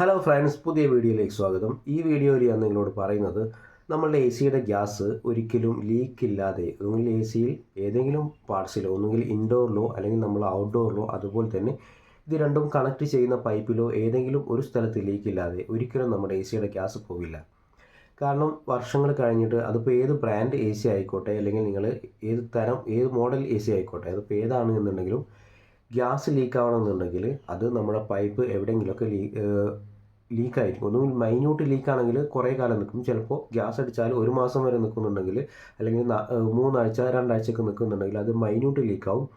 Hello friends പുതിയ വീഡിയോയിലേക്ക് സ്വാഗതം. ഈ വീഡിയോയിൽ ഞാൻ നിങ്ങളോട് പറയുന്നത് നമ്മളുടെ എ സിയുടെ ഗ്യാസ് ഒരിക്കലും ലീക്ക് ഇല്ലാതെ ഒന്നുകിൽ എ സിയിൽ ഏതെങ്കിലും പാർട്സിലോ ഒന്നുകിൽ ഇൻഡോറിലോ അല്ലെങ്കിൽ നമ്മൾ ഔട്ട്ഡോറിലോ അതുപോലെ തന്നെ ഇത് രണ്ടും കണക്ട് ചെയ്യുന്ന പൈപ്പിലോ ഏതെങ്കിലും ഒരു സ്ഥലത്ത് ലീക്ക് ഇല്ലാതെ ഒരിക്കലും നമ്മുടെ എ സിയുടെ ഗ്യാസ് പോവില്ല. കാരണം വർഷങ്ങൾ കഴിഞ്ഞിട്ട് അതിപ്പോൾ ഏത് ബ്രാൻഡ് എ സി ആയിക്കോട്ടെ അല്ലെങ്കിൽ നിങ്ങൾ ഏത് തരം ഏത് മോഡൽ എ സി ആയിക്കോട്ടെ അതിപ്പോൾ ഏതാണ് എന്നുണ്ടെങ്കിലും ഗ്യാസ് ലീക്ക് ആവണമെന്നുണ്ടെങ്കിൽ അത് നമ്മുടെ പൈപ്പ് എവിടെയെങ്കിലുമൊക്കെ ലീ ലീക്കായിരിക്കും ഒന്നുകിൽ മൈന്യൂട്ട് ലീക്കാണെങ്കിൽ കുറേ കാലം നിൽക്കും. ചിലപ്പോൾ ഗ്യാസ് അടിച്ചാൽ ഒരു മാസം വരെ നിൽക്കുന്നുണ്ടെങ്കിൽ അല്ലെങ്കിൽ മൂന്നാഴ്ച രണ്ടാഴ്ചയൊക്കെ നിൽക്കുന്നുണ്ടെങ്കിൽ അത് മൈന്യൂട്ട് ലീക്കാവും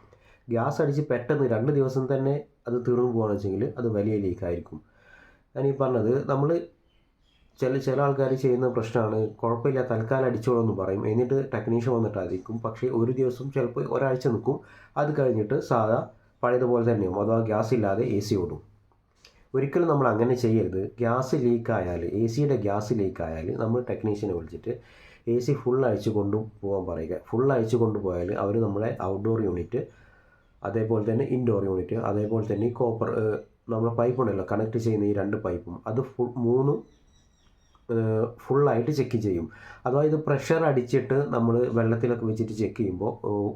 ഗ്യാസ് അടിച്ച് പെട്ടെന്ന് രണ്ട് ദിവസം തന്നെ അത് തീർന്നു പോകുകയാണെന്ന് വെച്ചെങ്കിൽ അത് വലിയ ലീക്കായിരിക്കും ഞാൻ ഈ പറഞ്ഞത് നമ്മൾ ചില ചില ആൾക്കാർ ചെയ്യുന്ന പ്രശ്നമാണ്. കുഴപ്പമില്ല തൽക്കാലം അടിച്ചോളൂ എന്ന് പറയും. എന്നിട്ട് ടെക്നീഷ്യൻ വന്നിട്ടായിരിക്കും. പക്ഷേ ഒരു ദിവസം ചിലപ്പോൾ ഒരാഴ്ച നിൽക്കും. അത് കഴിഞ്ഞിട്ട് സാധാ പഴയതുപോലെ തന്നെയാവും. അഥവാ ഗ്യാസ് ഇല്ലാതെ എ സി ഓടും. ഒരിക്കലും നമ്മൾ അങ്ങനെ ചെയ്യരുത്. ഗ്യാസ് ലീക്കായാൽ എ സിയുടെ ഗ്യാസ് ലീക്കായാൽ നമ്മൾ ടെക്നീഷ്യനെ വിളിച്ചിട്ട് എ സി ഫുൾ അഴിച്ചു കൊണ്ടു പോകാൻ പറയുക. ഫുൾ അഴിച്ചു കൊണ്ടുപോയാൽ അവർ നമ്മളെ ഔട്ട്ഡോർ യൂണിറ്റ് അതേപോലെ തന്നെ ഇൻഡോർ യൂണിറ്റ് അതേപോലെ തന്നെ ഈ കോപ്പർ നമ്മളെ പൈപ്പ് ഉണ്ടല്ലോ കണക്ട് ചെയ്യുന്ന ഈ രണ്ട് പൈപ്പും അത് ഫുൾ മൂന്നും ഫുള്ളായിട്ട് ചെക്ക് ചെയ്യും. അഥവാ ഇത് പ്രഷർ അടിച്ചിട്ട് നമ്മൾ വെള്ളത്തിലൊക്കെ വെച്ചിട്ട് ചെക്ക് ചെയ്യുമ്പോൾ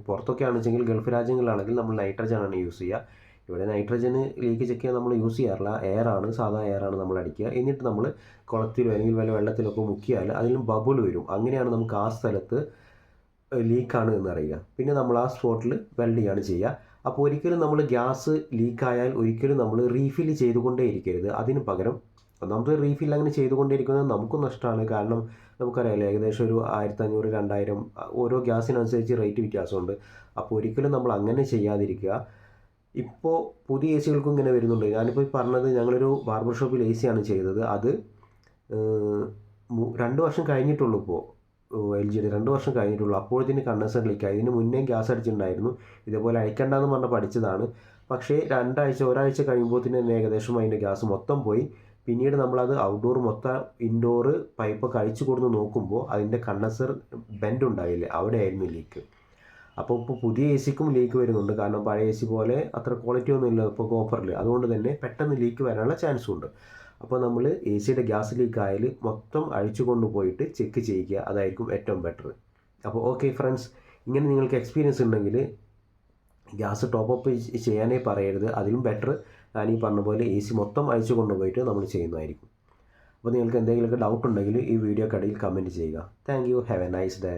പുറത്തൊക്കെ ആണെന്ന് വെച്ചെങ്കിൽ ഗൾഫ് രാജ്യങ്ങളിലാണെങ്കിൽ നമ്മൾ നൈട്രജൻ ആണ് യൂസ് ചെയ്യുക. ഇവിടെ നൈട്രജന് ലീക്ക് ചെക്ക് ചെയ്യാൻ നമ്മൾ യൂസ് ചെയ്യാറില്ല. എയർ ആണ് സാധാ എയർ ആണ് നമ്മൾ അടിക്കുക. എന്നിട്ട് നമ്മൾ കുളത്തിലോ അല്ലെങ്കിൽ വല്ല വെള്ളത്തിലൊക്കെ മുക്കിയാൽ അതിലും ബബിൾ വരും. അങ്ങനെയാണ് നമുക്ക് ആ സ്ഥലത്ത് ലീക്കാണ് എന്നറിയുക പിന്നെ നമ്മൾ ആ സ്പോട്ടിൽ വെൽഡ് ചെയ്യാണ് ചെയ്യുക. അപ്പോൾ ഒരിക്കലും നമ്മൾ ഗ്യാസ് ലീക്കായാൽ ഒരിക്കലും നമ്മൾ റീഫിൽ ചെയ്തുകൊണ്ടേ ഇരിക്കരുത് അതിന് പകരം ഒന്നാമത് റീഫിൽ അങ്ങനെ ചെയ്തുകൊണ്ടിരിക്കുന്നത് നമുക്കും നഷ്ടമാണ്. കാരണം നമുക്കറിയാലോ ഏകദേശം ഒരു ആയിരത്തി അഞ്ഞൂറ് രണ്ടായിരം ഓരോ ഗ്യാസിനനുസരിച്ച് റേറ്റ് വ്യത്യാസമുണ്ട്. അപ്പോൾ ഒരിക്കലും നമ്മൾ അങ്ങനെ ചെയ്യാതിരിക്കുക. ഇപ്പോൾ പുതിയ എ സികൾക്കും ഇങ്ങനെ വരുന്നുണ്ട്. ഞാനിപ്പോൾ ഈ പറഞ്ഞത് ഞങ്ങളൊരു ബാർബർ ഷോപ്പിൽ എ സിയാണ് ചെയ്തത്. അത് രണ്ട് വർഷം കഴിഞ്ഞിട്ടുള്ളൂ ഇപ്പോൾ എൽ ജിയുടെ രണ്ട് വർഷം കഴിഞ്ഞിട്ടുള്ളൂ. അപ്പോഴത്തേന് കണ്ടൻസർ ലീക്ക് ഇതിന് മുന്നേ ഗ്യാസ് അടിച്ചിട്ടുണ്ടായിരുന്നു. ഇതേപോലെ അയക്കണ്ടെന്ന് പറഞ്ഞ് പഠിച്ചതാണ്. പക്ഷേ രണ്ടാഴ്ച ഒരാഴ്ച കഴിയുമ്പോൾ തന്നെ ഏകദേശം അതിന്റെ ഗ്യാസ് മൊത്തം പോയി. പിന്നീട് നമ്മളത് ഔട്ട്ഡോർ മൊത്തം ഇൻഡോർ പൈപ്പ് കഴിച്ചു കൊടുത്ത് നോക്കുമ്പോൾ അതിന്റെ കണ്ടൻസർ ബെൻഡ് ഉണ്ടായില്ലേ? അവിടെയായിരുന്നു ലീക്ക് അപ്പോൾ ഇപ്പോൾ പുതിയ എ സിക്കും ലീക്ക് വരുന്നുണ്ട്. കാരണം പഴയ എ സി പോലെ അത്ര ക്വാളിറ്റി ഒന്നും ഇല്ല ഇപ്പോൾ കോപ്പറിൽ അതുകൊണ്ട് തന്നെ പെട്ടെന്ന് ലീക്ക് വരാനുള്ള ചാൻസും ഉണ്ട്. അപ്പോൾ നമ്മൾ എ സിയുടെ ഗ്യാസ് ലീക്ക് ആയാൽ മൊത്തം അഴിച്ചു കൊണ്ടുപോയിട്ട് ചെക്ക് ചെയ്യുക അതായിരിക്കും ഏറ്റവും ബെറ്റർ അപ്പോൾ ഓക്കെ ഫ്രണ്ട്സ് ഇങ്ങനെ നിങ്ങൾക്ക് എക്സ്പീരിയൻസ് ഉണ്ടെങ്കിൽ ഗ്യാസ് ടോപ്പ് അപ്പ് ചെയ്യാനേ പറയരുത്. അതിലും ബെറ്റർ ഞാൻ ഈ പറഞ്ഞ പോലെ എ സി മൊത്തം അഴിച്ചു കൊണ്ടുപോയിട്ട് നമ്മൾ ചെയ്യുന്നതായിരിക്കും. അപ്പോൾ നിങ്ങൾക്ക് എന്തെങ്കിലുമൊക്കെ ഡൗട്ട് ഉണ്ടെങ്കിൽ ഈ വീഡിയോ കടയിൽ കമന്റ് ചെയ്യുക. Thank you have a nice day